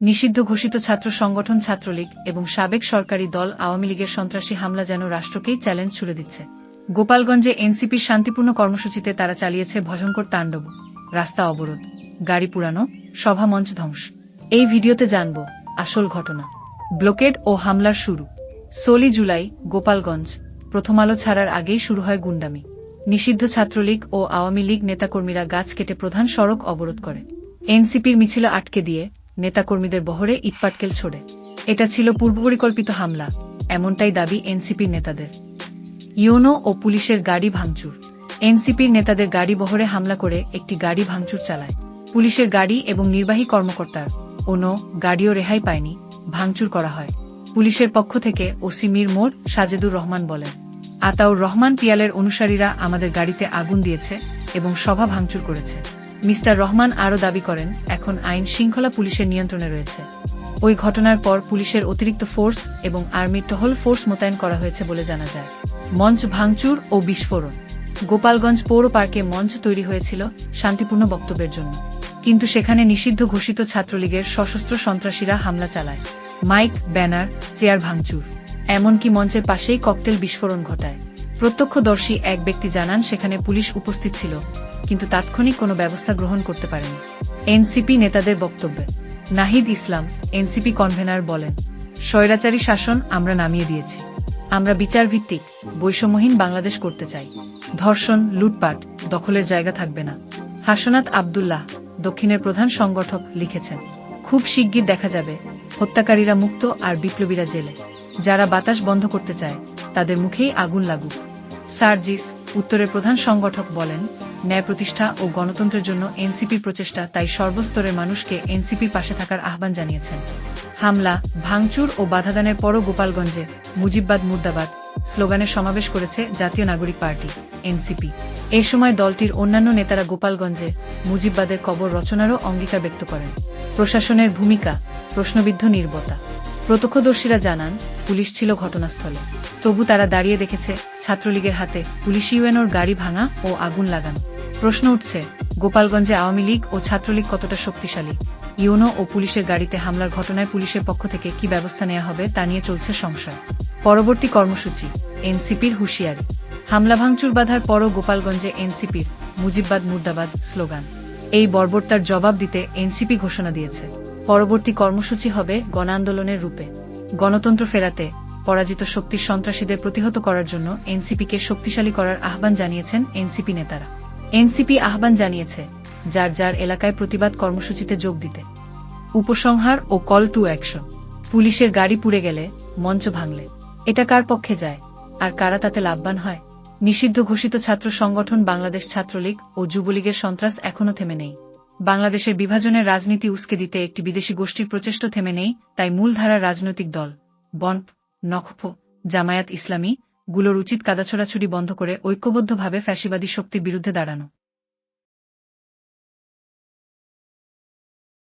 নিষিদ্ধ ঘোষিত ছাত্র সংগঠন ছাত্রলীগ এবং সাবেক সরকারি দল আওয়ামী লীগের সন্ত্রাসী হামলা যেন রাষ্ট্রকেই চ্যালেঞ্জ ছুড়ে দিচ্ছে। গোপালগঞ্জে এনসিপির শান্তিপূর্ণ কর্মসূচিতে তারা চালিয়েছে ভয়ঙ্কর তাণ্ডব, রাস্তা অবরোধ, গাড়ি পুরানো, সভা মঞ্চ ধ্বংস। এই ভিডিওতে জানব আসল ঘটনা। ব্লকেড ও হামলার শুরু। ষোলই জুলাই, গোপালগঞ্জ। প্রথম আলো ছাড়ার আগেই শুরু হয় গুন্ডামি। নিষিদ্ধ ছাত্রলীগ ও আওয়ামী লীগ নেতাকর্মীরা গাছ কেটে প্রধান সড়ক অবরোধ করে। এনসিপির মিছিল আটকে দিয়ে নেতাকর্মীদের বহরে ইটপাটকেল ছোড়ে। এটা ছিল পূর্বপরিকল্পিত হামলা, এমনটাই দাবি এনসিপির নেতাদের। ইউনো ও পুলিশের গাড়ি ভাঙচুর। এনসিপির নেতাদের গাড়ি বহরে হামলা করে একটি গাড়ি ভাঙচুর চালায়। পুলিশের গাড়ি এবং নির্বাহী কর্মকর্তার কোনো গাড়িও রেহাই পায়নি, ভাঙচুর করা হয়। পুলিশের পক্ষ থেকে ওসি মীর মোর সাজেদুর রহমান বলেন, আতাউর রহমান পিয়ালের অনুসারীরা আমাদের গাড়িতে আগুন দিয়েছে এবং সভা ভাঙচুর করেছে। মিস্টার রহমান আরও দাবি করেন, এখন আইন শৃঙ্খলা পুলিশের নিয়ন্ত্রণে রয়েছে। ওই ঘটনার পর পুলিশের অতিরিক্ত ফোর্স এবং আর্মির টহল ফোর্স মোতায়েন করা হয়েছে বলে জানা যায়। মঞ্চ ভাঙচুর ও বিস্ফোরণ। গোপালগঞ্জ পৌর পার্কে মঞ্চ তৈরি হয়েছিল শান্তিপূর্ণ বক্তব্যের জন্য। কিন্তু সেখানে নিষিদ্ধ ঘোষিত ছাত্রলীগের সশস্ত্র সন্ত্রাসীরা হামলা চালায়। মাইক, ব্যানার, চেয়ার ভাঙচুর। এমনকি মঞ্চের পাশেই ককটেল বিস্ফোরণ ঘটায়। প্রত্যক্ষদর্শী এক ব্যক্তি জানান, সেখানে পুলিশ উপস্থিত ছিল। কিন্তু তাৎক্ষণিক কোনো ব্যবস্থা গ্রহণ করতে পারেনি। এনসিপি নেতাদের বক্তব্যে, নাহিদ ইসলাম, এনসিপি কনভেনার বলেন, স্বৈরাচারী শাসন আমরা নামিয়ে দিয়েছি। আমরা বিচার ভিত্তিক বৈষম্যহীন বাংলাদেশ করতে চাই। ধর্ষণ, লুটপাট, দখলের জায়গা থাকবে না। হাসনাত আবদুল্লাহ, দক্ষিণের প্রধান সংগঠক, লিখেছেন, খুব শিগগির দেখা যাবে, হত্যাকারীরা মুক্ত আর বিপ্লবীরা জেলে। যারা বাতাস বন্ধ করতে চায়, তাদের মুখেই আগুন লাগুক। সার্জিস, উত্তরের প্রধান সংগঠক, বলেন ন্যায় প্রতিষ্ঠা ও গণতন্ত্রের জন্য এনসিপির প্রচেষ্টা, তাই সর্বস্তরের মানুষকে এনসিপির পাশে থাকার আহ্বান জানিয়েছেন। হামলা, ভাঙচুর ও বাধাদানের পরও গোপালগঞ্জে মুজিববাদ মুর্দাবাদ স্লোগানে সমাবেশ করেছে জাতীয় নাগরিক পার্টি, এনসিপি। এ সময় দলটির অন্যান্য নেতারা গোপালগঞ্জে মুজিববাদের কবর রচনারও অঙ্গীকার ব্যক্ত করেন। প্রশাসনের ভূমিকা, প্রশ্নবিদ্ধ নির্বতা। প্রত্যক্ষদর্শীরা জানান, পুলিশ ছিল ঘটনাস্থলে। তবু তারা দাঁড়িয়ে দেখেছে ছাত্রলীগের হাতে পুলিশ ইউএনওর গাড়ি ভাঙা ও আগুন লাগানো। প্রশ্ন উঠছে, গোপালগঞ্জে আওয়ামী লীগ ও ছাত্রলীগ কতটা শক্তিশালী? ইউনো ও পুলিশের গাড়িতে হামলার ঘটনায় পুলিশের পক্ষ থেকে কি ব্যবস্থা নেওয়া হবে তা নিয়ে চলছে সংশয়। পরবর্তী কর্মসূচি, এনসিপির হুঁশিয়ারি। হামলা ভাঙচুর বাধার পরও গোপালগঞ্জে এনসিপির মুজিববাদ মুর্দাবাদ স্লোগান। এই বর্বরতার জবাব দিতে এনসিপি ঘোষণা দিয়েছে। পরবর্তী কর্মসূচি হবে গণ আন্দোলনের রূপে। গণতন্ত্র ফেরাতে পরাজিত শক্তির সন্ত্রাসীদের প্রতিহত করার জন্য এনসিপিকে শক্তিশালী করার আহ্বান জানিয়েছেন এনসিপি নেতারা। এনসিপি আহ্বান জানিয়েছে, যার যার এলাকায় প্রতিবাদ কর্মসূচিতে যোগ দিতে। উপসংহার ও কল টু অ্যাকশন। পুলিশের গাড়ি পুড়ে গেলে মঞ্চ ভাঙলে। এটা কার পক্ষে যায়? আর কারা তাতে লাভবান হয়? নিষিদ্ধ ঘোষিত ছাত্র সংগঠন বাংলাদেশ ছাত্রলীগ ও যুবলীগের সন্ত্রাস এখনও থেমে নেই। বাংলাদেশের বিভাজনের রাজনীতি উস্কে দিতে একটি বিদেশি গোষ্ঠীর প্রচেষ্টা থেমে নেই, তাই মূলধারার রাজনৈতিক দল, বনপ নখফ জামায়াত ইসলামী গুলোর উচিত কাদাছড়াছড়ি বন্ধ করে ঐক্যবদ্ধভাবে ফ্যাসিবাদী শক্তির বিরুদ্ধে দাঁড়ানো।